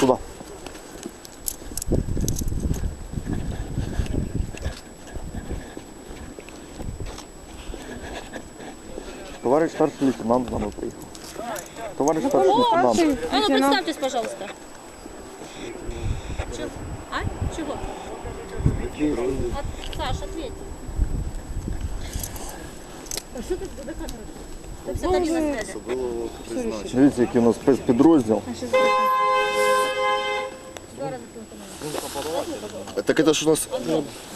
Сюди. Товарищ старший лейтенант з нами приїхав. Товарищ старший лейтенант. А ну представьтесь, пожалуйста. Чего? А? Чего? От, Саш, ответь. А что ты до камеры? 51 на. Дивіться, який у нас спецпідрозділ. Так это же у нас,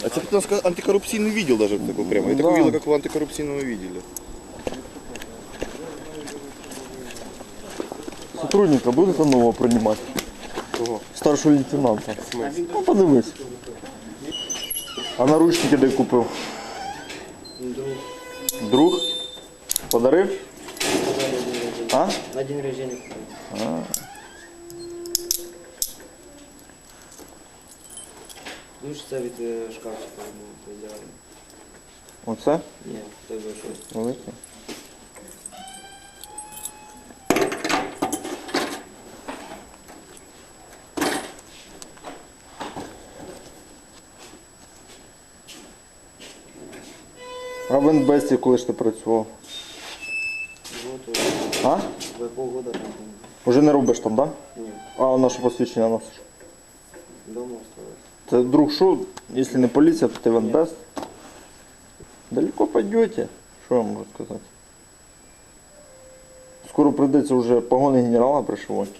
это у нас антикоррупционный видел даже такой прямо. Я Да. такой видел, как вы антикоррупционного видели. Сотрудника будете нового приймати? Кого? Старшого лейтенанта. Ну, подивись. А наручники де купив? Друг Друг? Подарив? А? на день рождения. Душ це від е, шкафчика був ідеально. Оце? Ні, той большой. Великий. А в Інвесті коли ж ти працював? Вот, А? за полгода там, Уже не робиш там, так? Да? ні, А наше посвідчення носиш? Дома осталось. Це друг що, якщо не поліція, то ти в Інвест. Далеко пойдете. Що я можу сказати? Скоро прийдеться вже погони генерала пришивати.